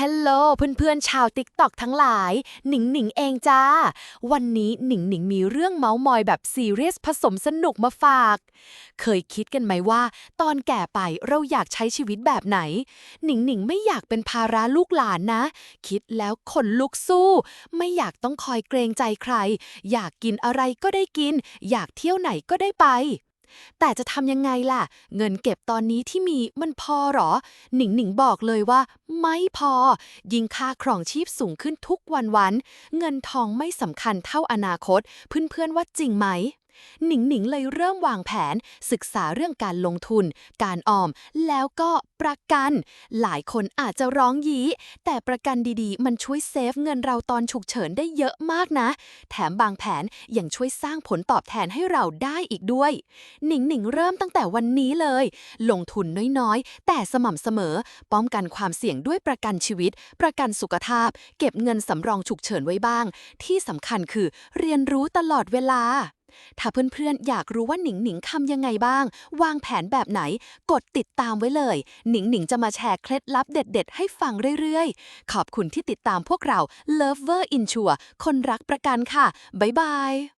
ฮัลโหลเพื่อนๆ ชาวติ๊กตอกทั้งหลาย หนิงหนิงเองจ้า วันนี้หนิงหนิงมีเรื่องเมาส์มอยแบบซีเรียสผสมสนุกมาฝาก เคยคิดกันไหมว่า ตอนแก่ไปเราอยากใช้ชีวิตแบบไหน หนิงหนิงไม่อยากเป็นภาระลูกหลานนะ คิดแล้วขนลุกสู้ ไม่อยากต้องคอยเกรงใจใคร อยากกินอะไรก็ได้กิน อยากเที่ยวไหนก็ได้ไป แต่จะทำยังไงล่ะ เงินเก็บตอนนี้ที่มีมันพอหรอ หนิงหนิงบอกเลยว่า ไม่พอ ยิ่งค่าครองชีพสูงขึ้นทุกวันวัน เงินทองไม่สำคัญเท่าอนาคต เพื่อนๆว่าจริงไหม หนิงหนิงเลยเริ่มวางแผนศึกษาเรื่องการลงทุน การออม แล้วก็ประกัน หลายคนอาจจะร้องยี้ แต่ประกันดีๆ มันช่วยเซฟเงินเราตอนฉุกเฉินได้เยอะมากนะ แถมบางแผนยังช่วยสร้างผลตอบแทนให้เราได้อีกด้วย หนิงหนิงเริ่มตั้งแต่วันนี้เลย ลงทุนน้อยๆ แต่สม่ำเสมอ ป้องกันความเสี่ยงด้วยประกันชีวิต ประกันสุขภาพ เก็บเงินสำรองฉุกเฉินไว้บ้าง ที่สำคัญคือเรียนรู้ตลอดเวลา ถ้าเพื่อนๆ อยากรู้ว่าหนิงหนิงทำยังไงบ้าง วางแผนแบบไหน กดติดตามไว้เลย หนิงหนิงจะมาแชร์เคล็ดลับเด็ด ๆ ให้ฟังเรื่อยๆ ขอบคุณที่ติดตามพวกเรา Lover Insure คนรักประกันค่ะ บ๊ายบาย